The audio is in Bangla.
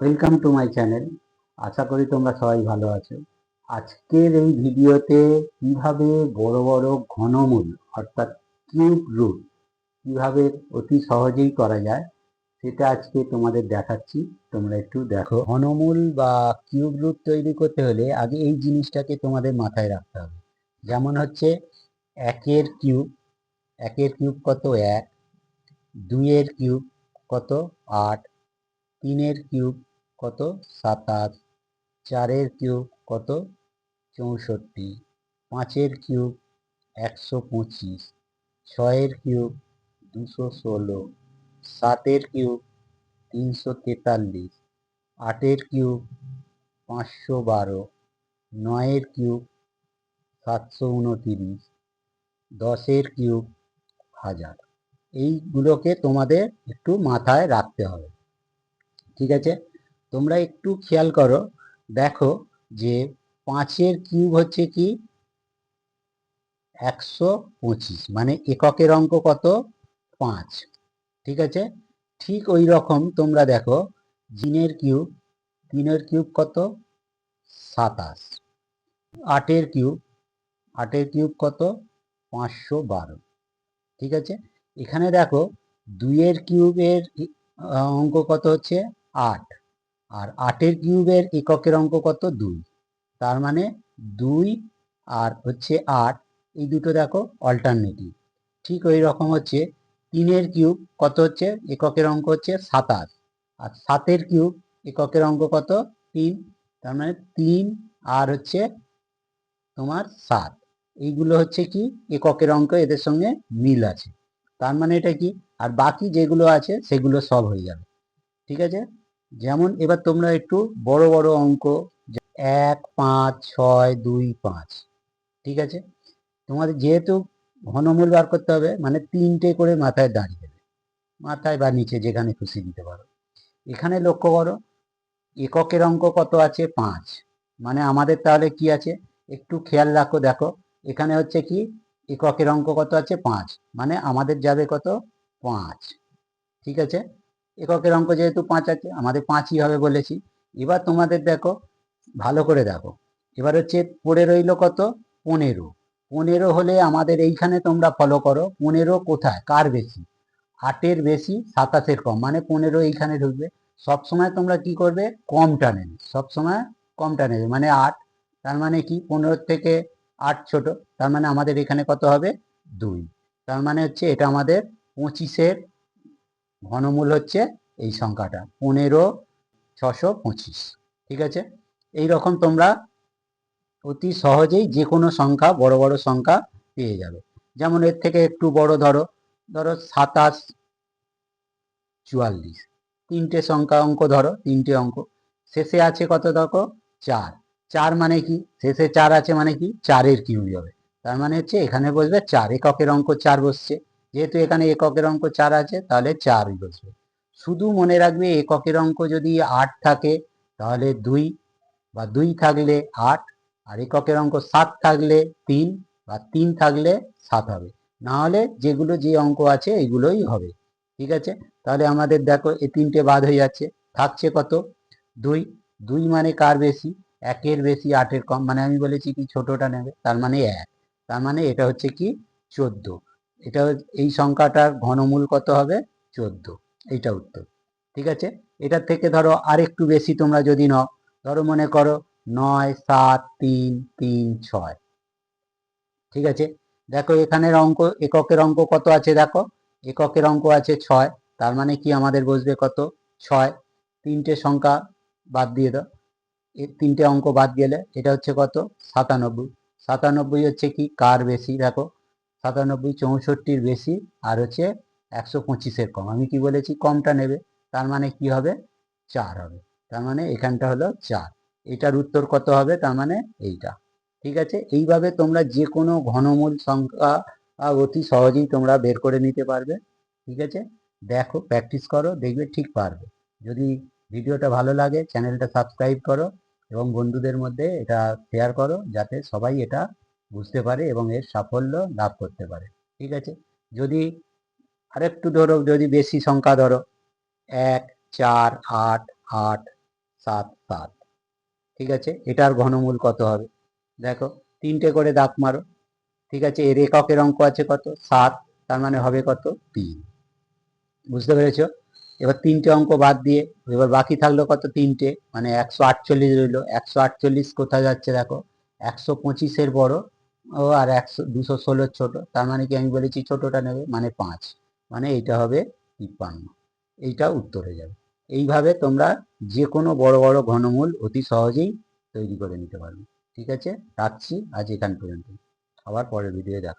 ওয়েলকাম টু মাই চ্যানেল আশা করি তোমরা সবাই ভালো আছো। আজকের এই ভিডিওতে কীভাবে বড় বড় ঘনমূল, অর্থাৎ কিউব রুট কীভাবে অতি সহজেই করা যায়, সেটা আজকে তোমাদের দেখাচ্ছি। তোমরা একটু দেখো। ঘনমূল বা কিউব রুট তৈরি করতে হলে আগে এই জিনিসটাকে তোমাদের মাথায় রাখতে হবে। যেমন হচ্ছে একের কিউব একের কিউব কত এক, দুইয়ের কিউব কত আট, তিনের কিউব কত? সাতাশ চারের কিউব কত? চৌষট্টি। পাঁচের কিউব একশো পঁচিশ। ছয়ের কিউব দুশো ষোলো। সাতের কিউব তিনশো তেতাল্লিশ। আটের কিউব পাঁচশো বারো। নয়ের কিউব সাতশো উনতিরিশ। দশের কিউব হাজার। এইগুলোকে তোমাদের একটু মাথায় রাখতে হবে। ঠিক আছে? তোমরা একটু খেয়াল করো, দেখো যে পাঁচের কিউব হচ্ছে কি? একশো পঁচিশ মানে এককের অঙ্ক কত? পাঁচ, ঠিক আছে? ঠিক ওই রকম তোমরা দেখো, জিনের কিউব, তিনের কিউব কত? সাতাশ, আটের কিউব আটের কিউব কত? পাঁচশো বারো, ঠিক আছে? এখানে দেখো, দুইয়ের কিউবের অঙ্ক কত হচ্ছে? আট আর আটের কিউবের এককের অঙ্ক কত? দুই। তার মানে দুই আর হচ্ছে আট, এই দুটো দেখো অল্টারনেটিভ ঠিক ওই রকম হচ্ছে। তিনের কিউব কত হচ্ছে? এককের অঙ্ক হচ্ছে সাতাশ। আর সাতের কিউব এককের অঙ্ক কত? তিন। তার মানে তিন আর হচ্ছে তোমার সাত। এইগুলো হচ্ছে কি? এককের অঙ্ক এদের সঙ্গে মিল আছে। তার মানে এটা কি? আর বাকি যেগুলো আছে সেগুলো সব হয়ে যাবে। ঠিক আছে? যেমন এবার তোমরা একটু বড় বড় অঙ্ক এক, পাঁচ, ছয়, দুই, পাঁচ, ঠিক আছে? তোমাদের যেহেতু ঘনমূল বার করতে হবে মানে তিনটে করে মাথায় দাঁড়িয়ে দেবে। মাথায় বা নিচে যেখানে খুশি দিতে পারো। এখানে লক্ষ্য করো, এককের অঙ্ক কত আছে? পাঁচ। মানে আমাদের তাহলে কি আছে? একটু খেয়াল রাখো, দেখো। এখানে হচ্ছে কি, এককের অঙ্ক কত আছে? পাঁচ। মানে আমাদের যাবে কত? পাঁচ। ঠিক আছে? এককের অঙ্ক যেহেতু পাঁচ আছে, আমাদের পাঁচই হবে বলেছি। এবার তোমাদের দেখো, ভালো করে দেখো। এবার হচ্ছে পড়ে রইল কত? পনেরো। পনেরো হলে আমাদের এইখানে তোমরা ফলো করো, পনেরো কোথায়? কার বেশি? আটের বেশি, সাতাশের কম। মানে পনেরো এইখানে ঢুকবে। সবসময় তোমরা কি করবে? কমটা নেবে। সবসময় কমটা নেবে। মানে আট, তার মানে কি? পনেরো থেকে আট ছোট, তার মানে আমাদের এখানে কত হবে? দুই। তার মানে হচ্ছে এটা আমাদের পঁচিশের ঘনমূল হচ্ছে এই সংখ্যাটা, পনেরো, ছশো পঁচিশ, ঠিক আছে? এই রকম তোমরা অতি সহজেই যে কোনো সংখ্যা, বড় বড় সংখ্যা পেয়ে যাবে। যেমন এর থেকে একটু বড় ধরো ধরো সাতাশ, চুয়াল্লিশ, তিনটে সংখ্যা অঙ্ক ধরো, তিনটে অঙ্ক, শেষে আছে কত দেখো? চার চার মানে কি? শেষে চার আছে মানে কি? চারের কিউবই হবে, তার মানে হচ্ছে এখানে বসবে চার, এককের অঙ্ক চার বসছে। যেহেতু এখানে এককের অঙ্ক চার আছে, তাহলে চারই বসবে শুধু মনে রাখবে এককের অঙ্ক যদি আট থাকে, তাহলে দুই, বা দুই থাকলে আট, আর এককের অঙ্ক সাত থাকলে তিন, বা তিন থাকলে সাত হবে। না হলে যেগুলো যে অঙ্ক আছে, এগুলোই হবে। ঠিক আছে? তাহলে আমাদের দেখো, এই তিনটে বাদ হয়ে যাচ্ছে। থাকছে কত? দুই। দুই মানে কার বেশি? একের বেশি, আটের কম। মানে আমি বলেছি কি, ছোটটা নেবে। তার মানে এক। তার মানে এটা হচ্ছে কি? চোদ্দ। এটা এই সংখ্যাটার ঘনমূল কত হবে? চোদ্দ। এইটা উত্তর। ঠিক আছে? এটার থেকে ধরো আরেকটু বেশি তোমরা যদি নাও, ধরো মনে করো নয়, সাত, তিন তিন, ছয়। ঠিক আছে? দেখো এখানের অঙ্ক, এককের অঙ্ক কত আছে দেখো? এককের অঙ্ক আছে ছয়, তার মানে কি আমাদের বসবে কত? ছয়। তিনটে সংখ্যা বাদ দিয়ে দাও। তিনটে অঙ্ক বাদ গেলে এটা হচ্ছে কত? সাতানব্বই। সাতানব্বই হচ্ছে কি? কার বেশি? দেখো সাতানব্বই, চৌষট্টির বেশি আর হচ্ছে একশো পঁচিশের কম। আমি কি বলেছি? কমটা নেবে। তার মানে কি হবে? চার হবে। তার মানে এখানটা হলো চার। এটার উত্তর কত হবে? তার মানে এইটা। ঠিক আছে? এইভাবে তোমরা যে কোনো ঘনমূল সংখ্যা অতি সহজেই তোমরা বের করে নিতে পারবে। ঠিক আছে? দেখো প্র্যাকটিস করো, দেখবে ঠিক পারবে। যদি ভিডিওটা ভালো লাগে চ্যানেলটা সাবস্ক্রাইব করো এবং বন্ধুদের মধ্যে এটা শেয়ার করো, যাতে সবাই এটা বুঝতে পারে এবং এর সাফল্য লাভ করতে পারে। ঠিক আছে? যদি আরেকটু ধরো, যদি বেশি সংখ্যা ধরো, এক, চার, আট আট, সাত সাত। ঠিক আছে? এটার ঘনমূল কত হবে? দেখো, তিনটে করে দাগ মারো। ঠিক আছে? এর এককের অঙ্ক আছে কত? সাত, তার মানে হবে কত? তিন। বুঝতে পেরেছ? এবার তিনটে অঙ্ক বাদ দিয়ে, এবার বাকি থাকল কত? তিনটে। মানে একশো আটচল্লিশ রইল। একশো আটচল্লিশ কোথায় যাচ্ছে দেখো? একশো পঁচিশের বড় ও আর একশো, দুশো ষোলোর ছোট, তার মানে কি আমি বলেছি ছোটটা নেবে? মানে পাঁচ। মানে এইটা হবে তিপ্পান্ন। এইটা উত্তর হয়ে যাবে। এইভাবে তোমরা যে কোনো বড় বড় ঘনমূল অতি সহজেই তৈরি করে নিতে পারবে। ঠিক আছে? রাখছি আজ এখান পর্যন্ত। আবার পরের ভিডিও দেখা